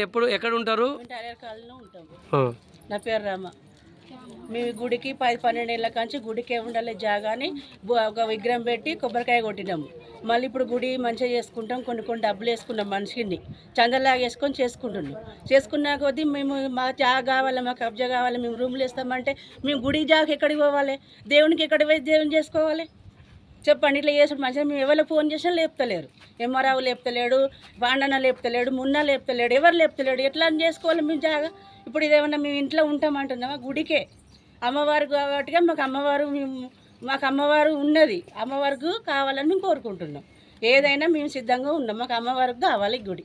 ఎప్పుడు ఎక్కడ ఉంటారు నా పేరు రామ. మేము గుడికి పది పన్నెండు ఏళ్ళ కాంచి గుడికే ఉండాలి జాగాని ఒక విగ్రహం పెట్టి కొబ్బరికాయ కొట్టినాము. మళ్ళీ ఇప్పుడు గుడి మంచిగా చేసుకుంటాం కొన్ని కొన్ని డబ్బులు వేసుకున్నాం మనిషిని. చందలాగా వేసుకొని చేసుకుంటున్నాం చేసుకున్న కొద్దీ మేము మా జాగా కావాలి మా కబ్జా కావాలి మేము రూమ్లు వేస్తామంటే మేము గుడి జాగా ఎక్కడికి పోవాలి? దేవునికి ఎక్కడికి పోయి దేవుని చేసుకోవాలి? చెప్పండి ఇట్లా చేసాడు మంచిగా. మేము ఎవరు ఫోన్ చేసినా లేపుతలేరు. ఎంఆర్ఆవు లేపుతలేడు బాండన్న లేపుతలేడు మున్న లేపుతలేడు ఎవరు లేపుతలేడు ఎట్లా అని చేసుకోవాలి మేము జాగా. ఇప్పుడు ఇదేమన్నా మేము ఇంట్లో ఉంటామంటున్నామా? గుడికే. అమ్మవారు కాబట్టిగా మాకు అమ్మవారు మేము మాకు అమ్మవారు ఉన్నది. అమ్మవారికి కావాలని మేము కోరుకుంటున్నాం. ఏదైనా మేము సిద్ధంగా ఉన్నాం. మాకు అమ్మవారికి కావాలి గుడి.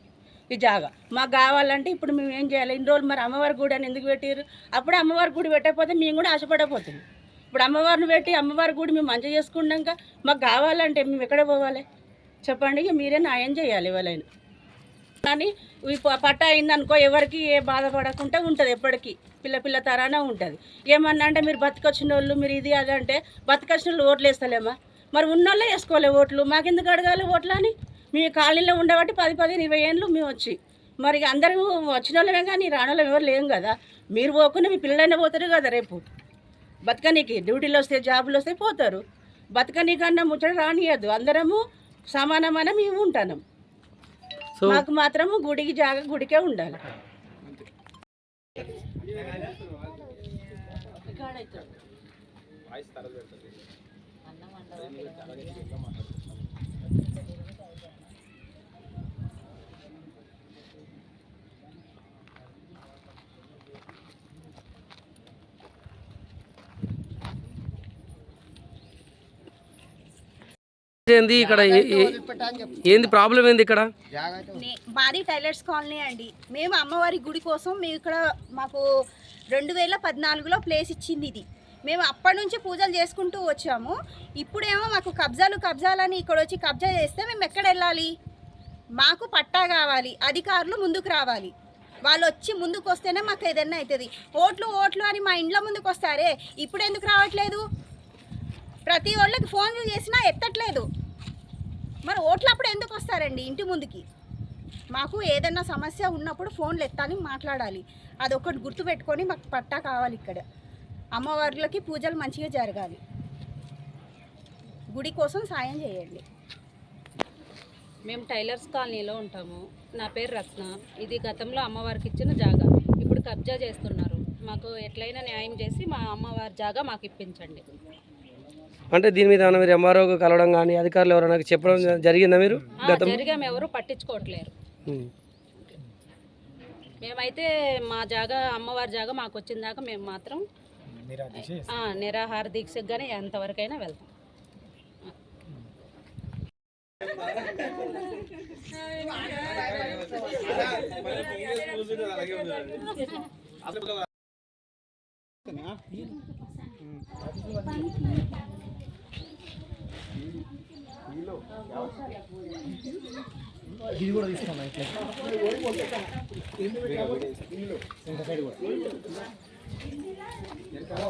ఈ జాగా. మాకు కావాలంటే ఇప్పుడు మేము ఏం చేయాలి? ఇన్ని రోజులు మరి అమ్మవారి గుడి అని ఎందుకు పెట్టారు అప్పుడే అమ్మవారి గుడి పెట్టకపోతే మేము కూడా ఆశపడపోతున్నాం ఇప్పుడు అమ్మవారిని పెట్టి అమ్మవారి గుడి మేము మంచిగా చేసుకున్నాక మాకు కావాలంటే మేము ఎక్కడ పోవాలి? చెప్పండి ఇక మీరే న్యాయం చేయాలి ఎవరైనా. కానీ పట్ట అయిందనుకో ఎవరికి ఏ బాధపడకుండా ఉంటుంది ఎప్పటికీ. పిల్ల పిల్ల తరాన ఉంటుంది. ఏమన్నా అంటే మీరు బతికొచ్చిన వాళ్ళు మీరు ఇది అది అంటే బతికొచ్చిన వాళ్ళు ఓట్లు వేస్తలేమా? మరి ఉన్నోళ్ళే వేసుకోలే ఓట్లు. మాకెందుకు అడగాలి ఓట్లు అని మీ కాలనీలో ఉండబట్టి పది పది ఇరవై ఏళ్ళు మేము వచ్చి. మరి అందరూ వచ్చిన వాళ్ళమే కానీ రానోళ్ళం ఎవరు లేం కదా. మీరు పోకుండా మీ పిల్లలైనా పోతారు కదా రేపు. బతకనీకి డ్యూటీలు వస్తే జాబులు వస్తే పోతారు. బతకనీకన్నా ముచ్చట రానియద్దు. అందరము సమానమైన మేము ఉంటాను. మాకు మాత్రము గుడికి జాగ గుడికే ఉండాలి. ఏంది ఇక్కడ ఏంది ప్రాబ్లం ఏంది ఇక్కడ? మాది టైలర్స్ కాలనీ అండి. మేము అమ్మవారి గుడి కోసం మేము ఇక్కడ మాకు రెండు వేల పద్నాలుగులో ప్లేస్ ఇచ్చింది ఇది. మేము అప్పటి నుంచి పూజలు చేసుకుంటూ వచ్చాము. ఇప్పుడేమో మాకు కబ్జాలు కబ్జాలని ఇక్కడ వచ్చి కబ్జా చేస్తే మేము ఎక్కడ వెళ్ళాలి? మాకు పట్టా కావాలి అధికారులు ముందుకు రావాలి. వాళ్ళు వచ్చి ముందుకు వస్తేనే మాకు ఏదైనా అవుతుంది. ఓట్లు ఓట్లు అని మా ఇండ్ల ముందుకు వస్తారే. ఇప్పుడు ఎందుకు రావట్లేదు? ప్రతి వాళ్ళకి ఫోన్ చేసినా ఎత్తట్లేదు. మరి ఓట్లు అప్పుడు ఎందుకు వస్తారండి ఇంటి ముందుకి? మాకు ఏదైనా సమస్య ఉన్నప్పుడు ఫోన్లు ఎత్తాలి మాట్లాడాలి. అదొకటి గుర్తుపెట్టుకొని మాకు పట్టా కావాలి ఇక్కడ. అమ్మవార్లకి పూజలు మంచిగా జరగాలి. గుడి కోసం సాయం చేయండి. మేము టైలర్స్ కాలనీలో ఉంటాము. నా పేరు రత్న. ఇది గతంలో అమ్మవారికి ఇచ్చిన జాగా. ఇప్పుడు కబ్జా చేస్తున్నారు. మాకు ఎట్లయినా న్యాయం చేసి మా అమ్మవారి జాగా మాకు ఇప్పించండి. అంటే దీని మీద ఏమైనా మీరు ఎంఆర్ఓ కలవడం కానీ అధికారులు ఎవరైనా చెప్పడం జరిగిందా మీరు గతం? ఎవరు పట్టించుకోవట్లేరు. మేమైతే మా జాగా అమ్మవారి జాగా మాకు వచ్చిన దాకా మేము మాత్రం ఆ, నిరాహార దీక్షకు కానీ ఎంతవరకైనా వెళ్తాం. na. Hmm. ఇది కూడా తీసుకున్నాం అయితే ఇంకా సైడ్ కూడా వెనకాల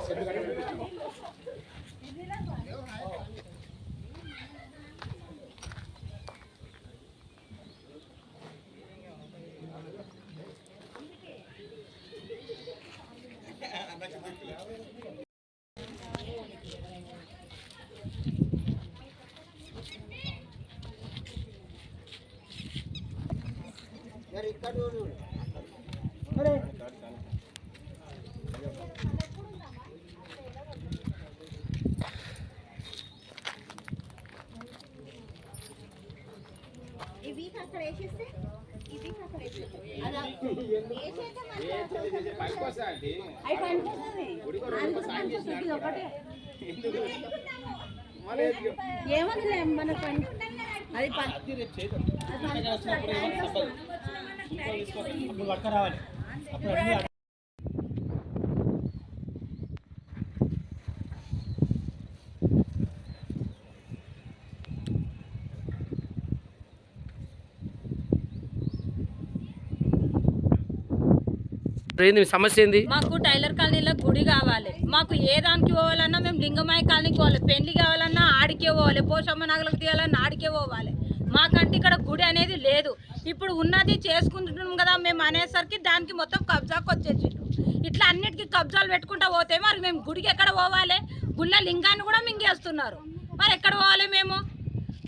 అక్కడ వేసేస్తే ఇవి అక్కడ వేసేస్తే వేసేస్తే మంచిగా ఏమది మన పని అది పని ఏంది మీ సమస్య ఏంది? మాకు టైలర్ కాలనీలో గుడి కావాలి. మాకు ఏ దానికి పోవాలన్నా మేము లింగమాయ కాలనీకి పోవాలి. పెళ్ళి కావాలన్నా ఆడికే పోవాలి. పోషమ్మ నగలకు తీయాలన్నా ఆడికే పోవాలి. మాకంటే ఇక్కడ గుడి అనేది లేదు. ఇప్పుడు ఉన్నది చేసుకుంటున్నాం కదా మేము అనేసరికి దానికి మొత్తం కబ్జాకి వచ్చేసి ఇట్లా అన్నిటికీ కబ్జాలు పెట్టుకుంటా పోతే మరి మేము గుడికి ఎక్కడ పోవాలి? గుళ్ళ లింగాన్ని కూడా మింగేస్తున్నారు మరి ఎక్కడ పోవాలి మేము?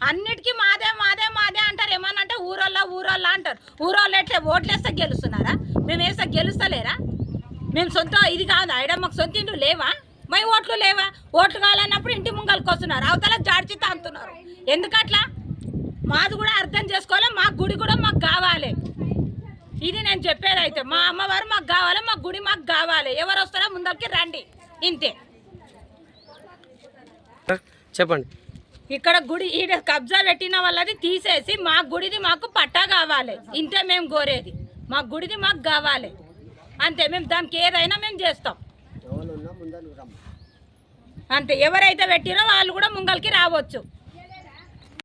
అన్నిటికీ మాదే మాదే మాదే అంటారు. ఏమన్నా ఊరోళ్ళ ఊరోళ్ళ అంటారు. ఊరోళ్ళు ఎట్లా ఓట్లేస్తే గెలుస్తున్నారా? మేము వేస్తే గెలుస్తలేరా? మేము సొంత ఇది కాదు? ఐడ మాకు సొంత ఇండ్లు లేవా? మై ఓట్లు లేవా? ఓట్లు కావాలన్నప్పుడు ఇంటి ముంగల్కి వస్తున్నారు. అవతల జాడ్చిత అంటున్నారు. ఎందుకట్లా? మాది కూడా అర్థం చేసుకోవాలి? మా గుడి కూడా మాకు కావాలి. ఇది నేను చెప్పేది అయితే మా అమ్మవారు మాకు కావాలి మా గుడి మాకు కావాలి. ఎవరు వస్తారో ముందరికి రండి. ఇంతే. చెప్పండి. ఇక్కడ గుడి ఈడ కబ్జా పెట్టిన వాళ్ళది తీసేసి మా గుడిది మాకు పట్టా కావాలి. ఇంతే మేము కోరేది. మా గుడిది మాకు కావాలి. అంతే మేము దానికి ఏదైనా మేము చేస్తాం. అంతే ఎవరైతే పెట్టిరో వాళ్ళు కూడా ముంగల్కి రావచ్చు.